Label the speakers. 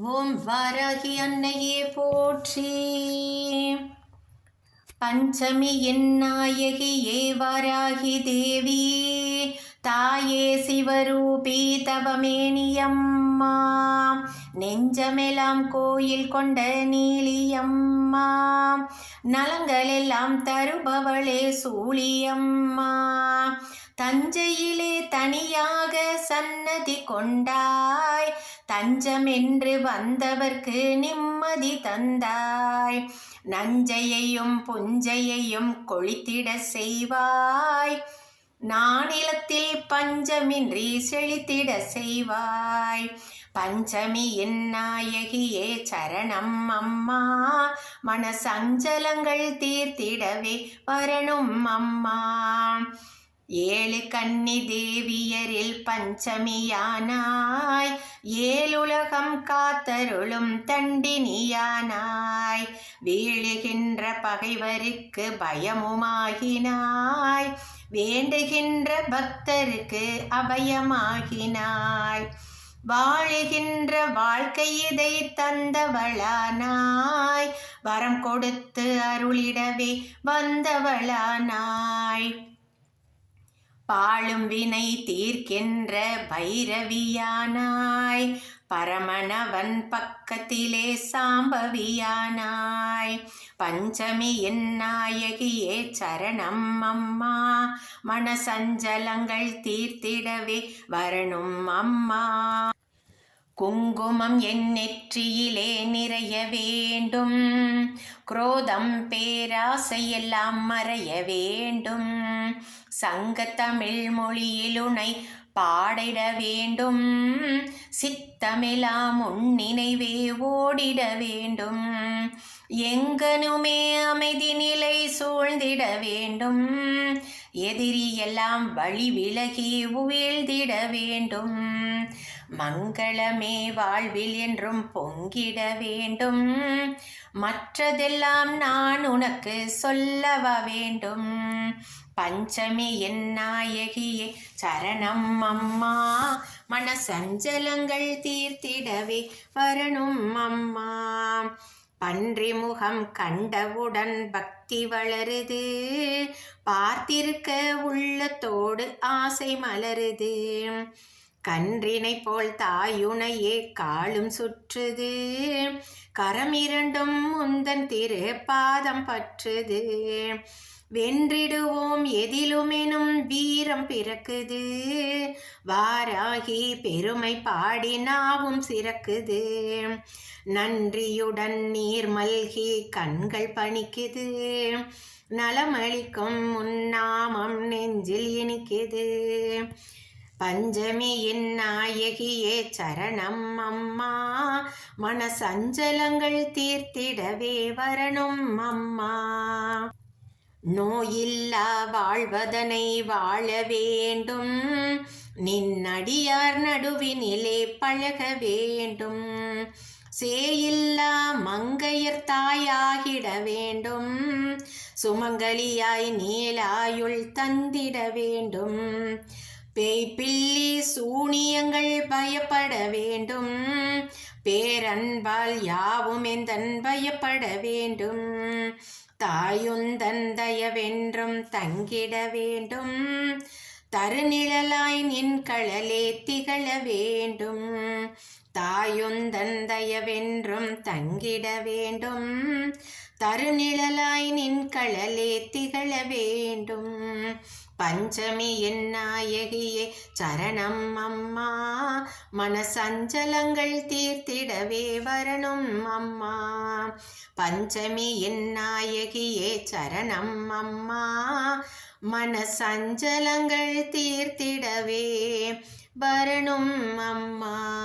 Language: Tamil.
Speaker 1: ஓம் வாராகி அன்னையே போற்றி. பஞ்சமி பஞ்சமியின் நாயகியே வாராகி தேவி. தாயே சிவரூபி தவமேனியம்மா நெஞ்சமெல்லாம் கோயில் கொண்ட நீலியம்மா நலங்களெல்லாம் தருபவளே சூழியம்மா தஞ்சையிலே தனியாக சன்னதி கொண்டாய். தஞ்சமென்று வந்தவர்க்கு நிம்மதி தந்தாய். நஞ்சையையும் புஞ்சையையும் கொளித்திட செய்வாய். நானிலத்தில் பஞ்சமின்றி செழித்திட செய்வாய். பஞ்சமியின் நாயகியே சரணம் அம்மா. மனசஞ்சலங்கள் தீர்த்திடவே வரணும் அம்மா. ஏழு கன்னி தேவியரில் பஞ்சமியானாய். ஏழுலகம் காத்தருளும் தண்டினியானாய். வீழுகின்ற பகைவருக்கு பயமுமாகினாய். வேண்டுகின்ற பக்தருக்கு அபயமாகினாய். வாழுகின்ற வாழ்க்கை இதை தந்தவளானாய். வரம் கொடுத்து அருளிடவே வந்தவளானாய். பாழும் வினை தீர்க்கின்ற பைரவியானாய். பரமணவன் பக்கத்திலே சாம்பவியானாய். பஞ்சமியின் நாயகியே சரணம் அம்மா. மனசஞ்சலங்கள் தீர்த்திடவே வரணும் அம்மா. குங்குமம் என் நெற்றியிலே நிறைய வேண்டும். குரோதம் பேராசையெல்லாம் மறைய வேண்டும். சங்கத்தமிழ் மொழியிலுனை பாடிட வேண்டும். சித்தமெல்லாம் உன்னினைவே ஓடிட வேண்டும். எங்கனுமே அமைதி நிலை சூழ்ந்திட வேண்டும். எதிரியெல்லாம் வழி விலகி வீழ்ந்திட வேண்டும். மங்களமே வாழ்வில் என்றும் பொங்கிட வேண்டும். மற்றதெல்லாம் நான் உனக்கு சொல்லவா வேண்டும். பஞ்சமி என் நாயகியே சரணம் அம்மா. மனசஞ்சலங்கள் தீர்த்திடவே வரணும் அம்மா. பன்றி முகம் கண்டவுடன் பக்தி வளருது. பார்த்திருக்க உள்ளத்தோடு ஆசை மலருது. கன்றினை போல் தாயுனையே காலும் சுற்றுது. கரம் இரண்டும் முந்தன் திரு பாதம் பற்றுது. வென்றிடுவோம் எதிலுமெனும் வீரம் பிறக்குது. வாராகி பெருமை பாடி நாவும் சிறக்குது. நன்றியுடன் நீர் மல்கி கண்கள் பணிக்குது. நலமளிக்கும் முன்னாமம் நெஞ்சில் இனிக்குது. பஞ்சமியின் நாயகியே சரணம் அம்மா. மனசஞ்சலங்கள் தீர்த்திடவே வரணும் அம்மா. நோயில்லா வாழ்வதனை வாழ வேண்டும். நின்னடியார் நடுவினிலே பழக வேண்டும். சேயில்லா மங்கையர் தாயாகிட வேண்டும். சுமங்கலியாய் நீலாயுள் தந்திட வேண்டும். பேய்பில்லி சூனியங்கள் பயப்பட வேண்டும். பேரன்பால் யாவும் எந்தன் பயப்பட வேண்டும். தாயுந்தன் தயவென்றும் தங்கிட வேண்டும். தருநிழலாய் நின் களலே திகழ வேண்டும். தாயுந்தன் தயவென்றும் தங்கிட வேண்டும். தருநிழலாய் நின் களலே திகழ வேண்டும். பஞ்சமி என் நாயகியே சரணம் அம்மா. மனசஞ்சலங்கள் தீர்த்திடவே வரணும் அம்மா. பஞ்சமி என் நாயகியே சரணம் அம்மா. மனசஞ்சலங்கள் தீர்த்திடவே வரணும் அம்மா.